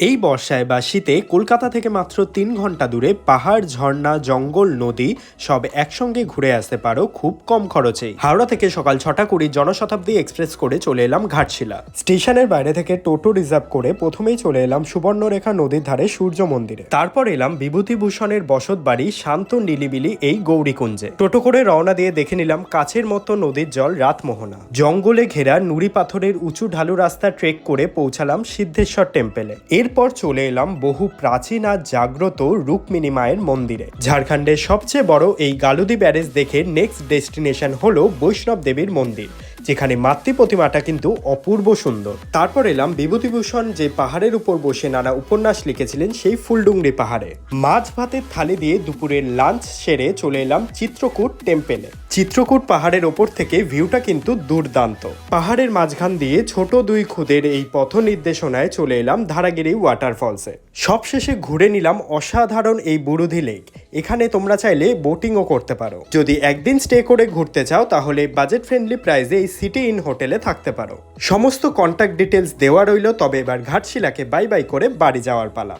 এই বর্ষায় বা শীতে কলকাতা থেকে মাত্র তিন ঘণ্টা দূরে পাহাড়, ঝর্ণা, জঙ্গল, নদী সব একসঙ্গে ঘুরে আসতে পারো খুব কম খরচে হাওড়া থেকে সকাল ছটা কুড়ি জনশতাব্দী এক্সপ্রেস করে চলে এলাম ঘাটশিলা। স্টেশনের বাইরে থেকে টোটো রিজার্ভ করে প্রথমেই চলে এলাম সুবর্ণরেখা নদীর ধারে সূর্য মন্দিরে। তারপর এলাম বিভূতিভূষণের বসত বাড়ি শান্ত নিলিবিলি এই গৌরীকুঞ্জে। টোটো করে রওনা দিয়ে দেখে নিলাম কাছের মতো নদীর জল রাতমোহনা। জঙ্গলে ঘেরা নুড়ি পাথরের উঁচু ঢালু রাস্তা ট্রেক করে পৌঁছালাম সিদ্ধেশ্বর টেম্পেলে। এরপর চলে এলাম বহু প্রাচীন আর জাগ্রত রুক্মিণী মায়ের মন্দিরে। ঝাড়খণ্ডের সবচেয়ে বড় এই গালুদি ব্যারেজ দেখে নেক্সট ডেস্টিনেশন হলো বৈষ্ণব দেবীর মন্দির, যেখানে মাতৃ প্রতিমাটা কিন্তু অপূর্ব সুন্দর। তারপর এলাম বিভূতিভূষণ যে পাহাড়ের উপর বসে নানা উপন্যাস লিখেছিলেন সেই ফুলডুংরি পাহাড়ে। মাছ ভাতের থালি দিয়ে দুপুরের লাঞ্চ সেরে চলে এলাম চিত্রকূট টেম্পেলে চিত্রকূট পাহাড়ের ওপর থেকে ভিউটা কিন্তু দুর্দান্ত। পাহাড়ের মাঝখান দিয়ে ছোট দুই খুদের এই পথ নির্দেশনায় চলে এলাম ধারাগিরি ওয়াটারফলসে সবশেষে ঘুরে নিলাম অসাধারণ এই বুরুধি লেক এখানে তোমরা চাইলে বোটিংও করতে পারো। যদি একদিন স্টে করে ঘুরতে চাও, তাহলে বাজেট ফ্রেন্ডলি প্রাইসে এই সিটি ইন হোটেলে থাকতে পারো। সমস্ত কন্ট্যাক্ট ডিটেলস দেওয়া রইল, তবে এবার ঘাটশিলাকে বাই বাই করে বাড়ি যাওয়ার পালা।